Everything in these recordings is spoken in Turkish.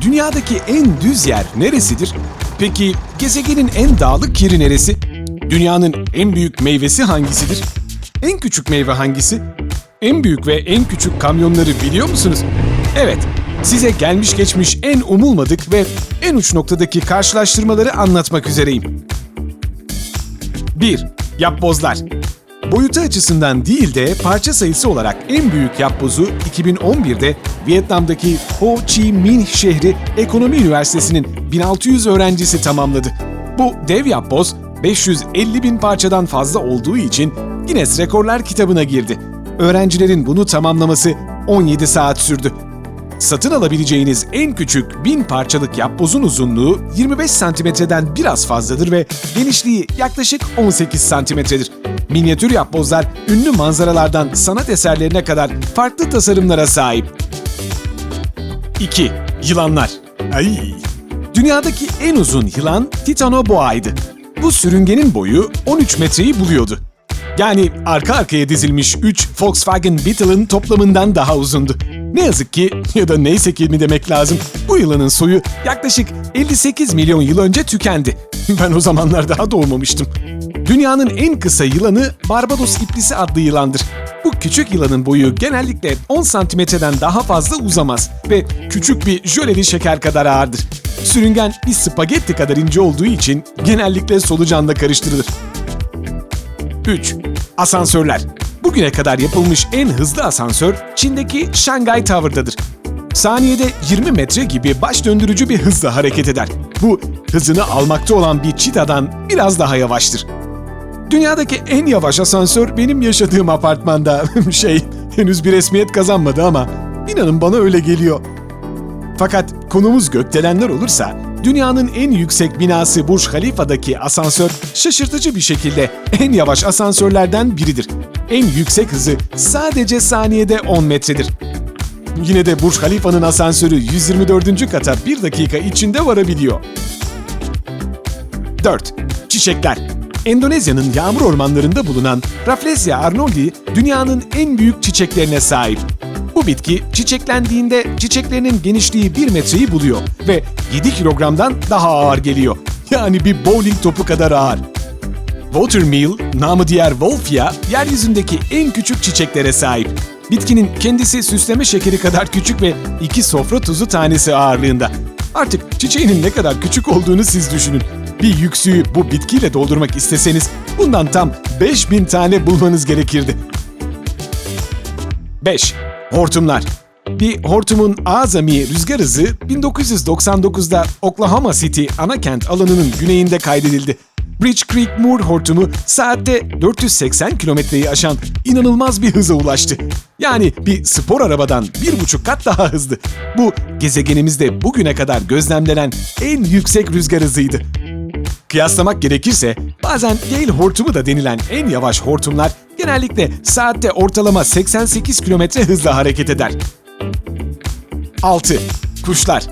Dünyadaki en düz yer neresidir? Peki gezegenin en dağlık yeri neresi? Dünyanın en büyük meyvesi hangisidir? En küçük meyve hangisi? En büyük ve en küçük kamyonları biliyor musunuz? Evet, size gelmiş geçmiş en umulmadık ve en uç noktadaki karşılaştırmaları anlatmak üzereyim. 1. Yapbozlar Boyutu açısından değil de parça sayısı olarak en büyük yapbozu 2011'de Vietnam'daki Ho Chi Minh şehri Ekonomi Üniversitesi'nin 1600 öğrencisi tamamladı. Bu dev yapboz 550 bin parçadan fazla olduğu için Guinness Rekorlar kitabına girdi. Öğrencilerin bunu tamamlaması 17 saat sürdü. Satın alabileceğiniz en küçük 1000 parçalık yapbozun uzunluğu 25 santimetreden biraz fazladır ve genişliği yaklaşık 18 santimetredir. Minyatür yapbozlar ünlü manzaralardan sanat eserlerine kadar farklı tasarımlara sahip. 2. Yılanlar Ay. Dünyadaki en uzun yılan Titanoboa'ydı. Bu sürüngenin boyu 13 metreyi buluyordu. Yani arka arkaya dizilmiş 3 Volkswagen Beetle'ın toplamından daha uzundu. Ne yazık ki ya da neyse ki mi demek lazım bu yılanın soyu yaklaşık 58 milyon yıl önce tükendi. Ben o zamanlar daha doğmamıştım. Dünyanın en kısa yılanı Barbados iplisi adlı yılandır. Bu küçük yılanın boyu genellikle 10 santimetreden daha fazla uzamaz ve küçük bir jöleli şeker kadar ağırdır. Sürüngen bir spagetti kadar ince olduğu için genellikle solucanla karıştırılır. 3. Asansörler. Bugüne kadar yapılmış en hızlı asansör Çin'deki Shanghai Tower'dadır. Saniyede 20 metre gibi baş döndürücü bir hızla hareket eder. Bu hızını almakta olan bir çitadan biraz daha yavaştır. Dünyadaki en yavaş asansör benim yaşadığım apartmanda. şey, henüz bir resmiyet kazanmadı ama inanın bana öyle geliyor. Fakat konumuz gökdelenler olursa, dünyanın en yüksek binası Burj Khalifa'daki asansör şaşırtıcı bir şekilde en yavaş asansörlerden biridir. En yüksek hızı sadece saniyede 10 metredir. Yine de Burj Khalifa'nın asansörü 124. kata 1 dakika içinde varabiliyor. 4. Çiçekler Endonezya'nın yağmur ormanlarında bulunan Rafflesia arnoldi dünyanın en büyük çiçeklerine sahip. Bu bitki çiçeklendiğinde çiçeklerinin genişliği 1 metreyi buluyor ve 7 kilogramdan daha ağır geliyor. Yani bir bowling topu kadar ağır. Watermeal, namı diğer Wolfia, yeryüzündeki en küçük çiçeklere sahip. Bitkinin kendisi süsleme şekeri kadar küçük ve iki sofra tuzu tanesi ağırlığında. Artık çiçeğinin ne kadar küçük olduğunu siz düşünün. Bir yüksüğü bu bitkiyle doldurmak isteseniz bundan tam 5000 tane bulmanız gerekirdi. 5. Hortumlar bir hortumun azami rüzgar hızı 1999'da Oklahoma City ana kent alanının güneyinde kaydedildi. Bridge Creek Moor hortumu saatte 480 kilometreyi aşan inanılmaz bir hıza ulaştı. Yani bir spor arabadan bir buçuk kat daha hızlı. Bu gezegenimizde bugüne kadar gözlemlenen en yüksek rüzgar hızıydı. Kıyaslamak gerekirse bazen Gale hortumu da denilen en yavaş hortumlar genellikle saatte ortalama 88 kilometre hızla hareket eder. 6. Kuşlar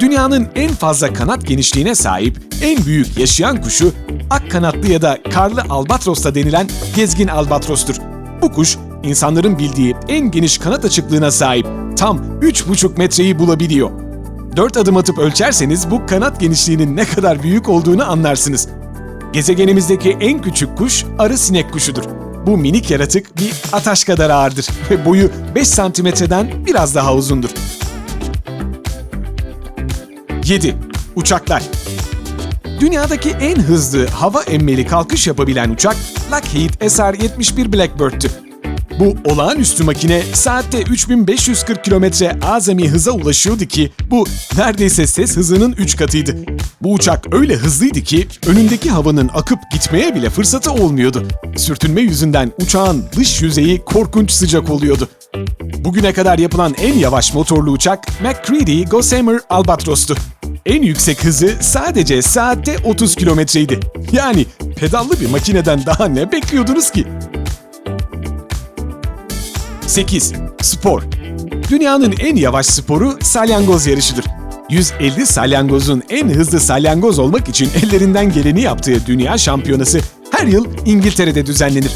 Dünyanın en fazla kanat genişliğine sahip en büyük yaşayan kuşu ak kanatlı ya da karlı albatros da denilen gezgin albatrostur. Bu kuş insanların bildiği en geniş kanat açıklığına sahip tam 3,5 metreyi bulabiliyor. 4 adım atıp ölçerseniz bu kanat genişliğinin ne kadar büyük olduğunu anlarsınız. Gezegenimizdeki en küçük kuş arı sinek kuşudur. Bu minik yaratık bir ataş kadar ağırdır ve boyu 5 santimetreden biraz daha uzundur. 7. Uçaklar Dünyadaki en hızlı hava emmeli kalkış yapabilen uçak Lockheed SR-71 Blackbird'tü. Bu olağanüstü makine saatte 3540 kilometre azami hıza ulaşıyordu ki bu neredeyse ses hızının 3 katıydı. Bu uçak öyle hızlıydı ki önündeki havanın akıp gitmeye bile fırsatı olmuyordu. Sürtünme yüzünden uçağın dış yüzeyi korkunç sıcak oluyordu. Bugüne kadar yapılan en yavaş motorlu uçak McCready Gossamer Albatros'tu. En yüksek hızı sadece saatte 30 kilometreydi. Yani pedallı bir makineden daha ne bekliyordunuz ki? 8. Spor Dünyanın en yavaş sporu salyangoz yarışıdır. 150 salyangozun en hızlı salyangoz olmak için ellerinden geleni yaptığı dünya şampiyonası her yıl İngiltere'de düzenlenir.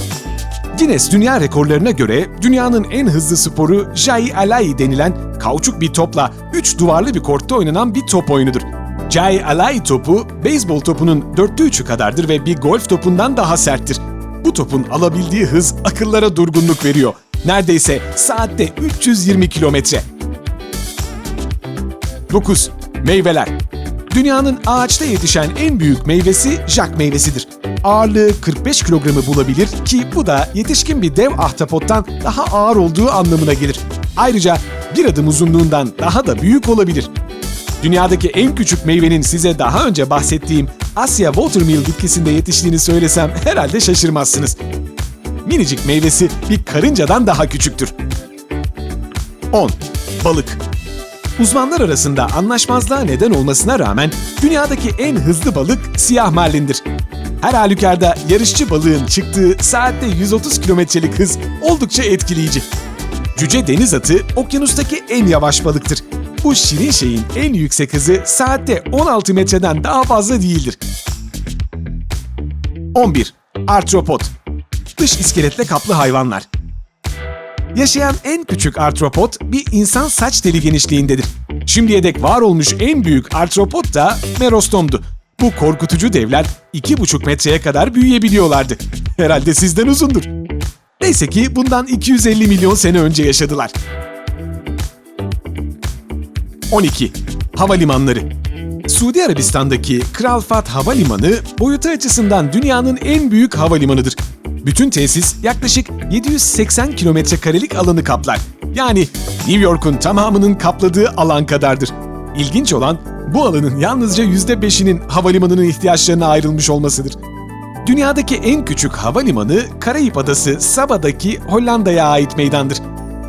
Guinness Dünya Rekorlarına göre dünyanın en hızlı sporu Jai Alai denilen kauçuk bir topla 3 duvarlı bir kortta oynanan bir top oyunudur. Jai Alai topu, beyzbol topunun dörtte üçü kadardır ve bir golf topundan daha serttir. Bu topun alabildiği hız akıllara durgunluk veriyor. Neredeyse saatte 320 kilometre. 9. Meyveler Dünyanın ağaçta yetişen en büyük meyvesi jak meyvesidir. Ağırlığı 45 kilogramı bulabilir ki bu da yetişkin bir dev ahtapottan daha ağır olduğu anlamına gelir. Ayrıca bir adım uzunluğundan daha da büyük olabilir. Dünyadaki en küçük meyvenin size daha önce bahsettiğim Asya Watermeal bitkisinde yetiştiğini söylesem herhalde şaşırmazsınız. Minicik meyvesi bir karıncadan daha küçüktür. 10. Balık Uzmanlar arasında anlaşmazlığa neden olmasına rağmen dünyadaki en hızlı balık siyah marlindir. Her halükarda yarışçı balığın çıktığı saatte 130 kilometrelik hız oldukça etkileyici. Cüce deniz atı okyanustaki en yavaş balıktır. Bu şirin şeyin en yüksek hızı saatte 16 metreden daha fazla değildir. 11. Artropod Dış iskeletle kaplı hayvanlar. Yaşayan en küçük artropod bir insan saç teli genişliğindedir. Şimdiye dek var olmuş en büyük artropod da Merostom'du. Bu korkutucu devler 2,5 metreye kadar büyüyebiliyorlardı. Herhalde sizden uzundur. Neyse ki bundan 250 milyon sene önce yaşadılar. 12. Havalimanları Suudi Arabistan'daki Kral Fahd Havalimanı boyutu açısından dünyanın en büyük havalimanıdır. Bütün tesis yaklaşık 780 kilometre karelik alanı kaplar. Yani New York'un tamamının kapladığı alan kadardır. İlginç olan bu alanın yalnızca %5'inin havalimanının ihtiyaçlarına ayrılmış olmasıdır. Dünyadaki en küçük havalimanı Karayip Adası Sabah'daki Hollanda'ya ait meydandır.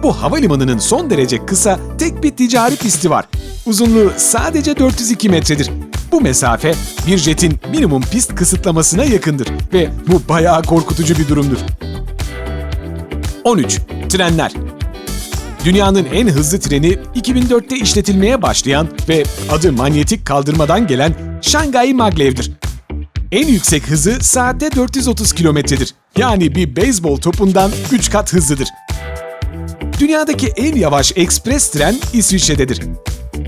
Bu havalimanının son derece kısa tek bir ticari pisti var. Uzunluğu sadece 402 metredir. Bu mesafe bir jetin minimum pist kısıtlamasına yakındır ve bu bayağı korkutucu bir durumdur. 13. Trenler Dünyanın en hızlı treni 2004'te işletilmeye başlayan ve adı manyetik kaldırmadan gelen Şangay Maglev'dir. En yüksek hızı saatte 430 kilometredir. Yani bir beyzbol topundan 3 kat hızlıdır. Dünyadaki en yavaş ekspres tren İsviçre'dedir.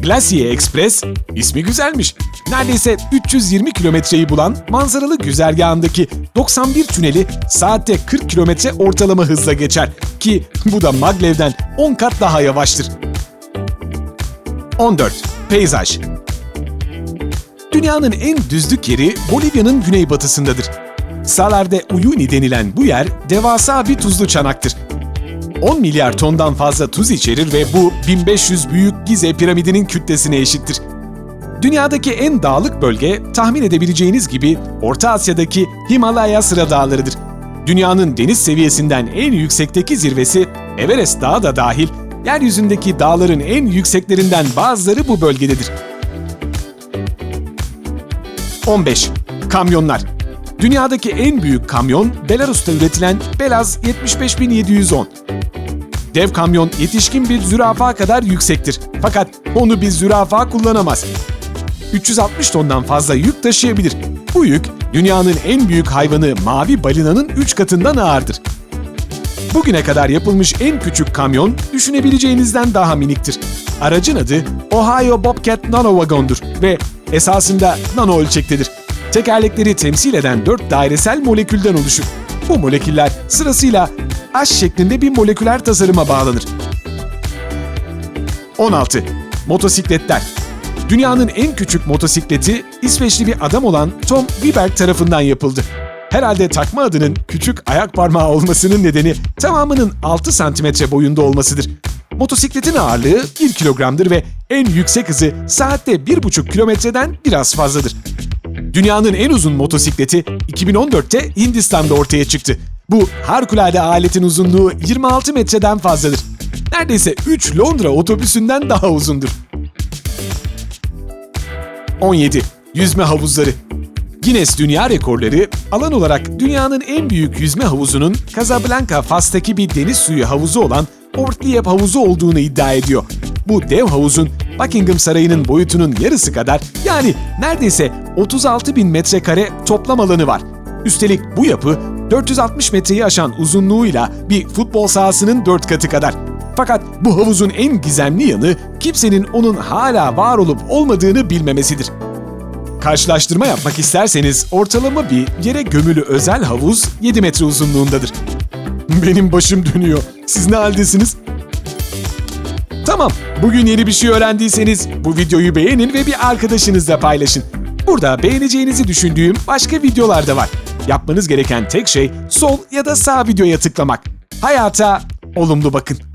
Glacier Express, ismi güzelmiş. Neredeyse 320 kilometreyi bulan manzaralı güzergahındaki 91 tüneli saatte 40 kilometre ortalama hızla geçer ki bu da Maglev'den 10 kat daha yavaştır. 14. Peyzaj Dünyanın en düzlük yeri Bolivya'nın güneybatısındadır. Salar de Uyuni denilen bu yer devasa bir tuzlu çanaktır. 10 milyar tondan fazla tuz içerir ve bu 1500 büyük Gize piramidinin kütlesine eşittir. Dünyadaki en dağlık bölge tahmin edebileceğiniz gibi Orta Asya'daki Himalaya sıra dağlarıdır. Dünyanın deniz seviyesinden en yüksekteki zirvesi Everest Dağı da dahil yeryüzündeki dağların en yükseklerinden bazıları bu bölgededir. 15. Kamyonlar Dünyadaki en büyük kamyon Belarus'ta üretilen Belaz 75710. Dev kamyon yetişkin bir zürafa kadar yüksektir. Fakat onu bir zürafa kullanamaz. 360 tondan fazla yük taşıyabilir. Bu yük dünyanın en büyük hayvanı mavi balinanın 3 katından ağırdır. Bugüne kadar yapılmış en küçük kamyon düşünebileceğinizden daha miniktir. Aracın adı Ohio Bobcat Nano Wagon'dur ve esasında nano ölçektedir. Tekerlekleri temsil eden dört dairesel molekülden oluşur. Bu moleküller sırasıyla H şeklinde bir moleküler tasarıma bağlanır. 16. Motosikletler Dünyanın en küçük motosikleti İsveçli bir adam olan Tom Wiberg tarafından yapıldı. Herhalde takma adının küçük ayak parmağı olmasının nedeni tamamının 6 santimetre boyunda olmasıdır. Motosikletin ağırlığı 1 kilogramdır ve en yüksek hızı saatte 1,5 kilometreden biraz fazladır. Dünyanın en uzun motosikleti 2014'te Hindistan'da ortaya çıktı. Bu harikulade aletin uzunluğu 26 metreden fazladır. Neredeyse 3 Londra otobüsünden daha uzundur. 17. Yüzme havuzları Guinness Dünya Rekorları alan olarak dünyanın en büyük yüzme havuzunun Casablanca, Fas'taki bir deniz suyu havuzu olan Port havuzu olduğunu iddia ediyor. Bu dev havuzun Buckingham Sarayı'nın boyutunun yarısı kadar yani neredeyse 36 bin metrekare toplam alanı var. Üstelik bu yapı 460 metreyi aşan uzunluğuyla bir futbol sahasının 4 katı kadar. Fakat bu havuzun en gizemli yanı kimsenin onun hala var olup olmadığını bilmemesidir. Karşılaştırma yapmak isterseniz ortalama bir yere gömülü özel havuz 7 metre uzunluğundadır. Benim başım dönüyor. Siz ne haldesiniz? Tamam, bugün yeni bir şey öğrendiyseniz bu videoyu beğenin ve bir arkadaşınızla paylaşın. Burada beğeneceğinizi düşündüğüm başka videolar da var. Yapmanız gereken tek şey sol ya da sağ videoya tıklamak. Hayata olumlu bakın.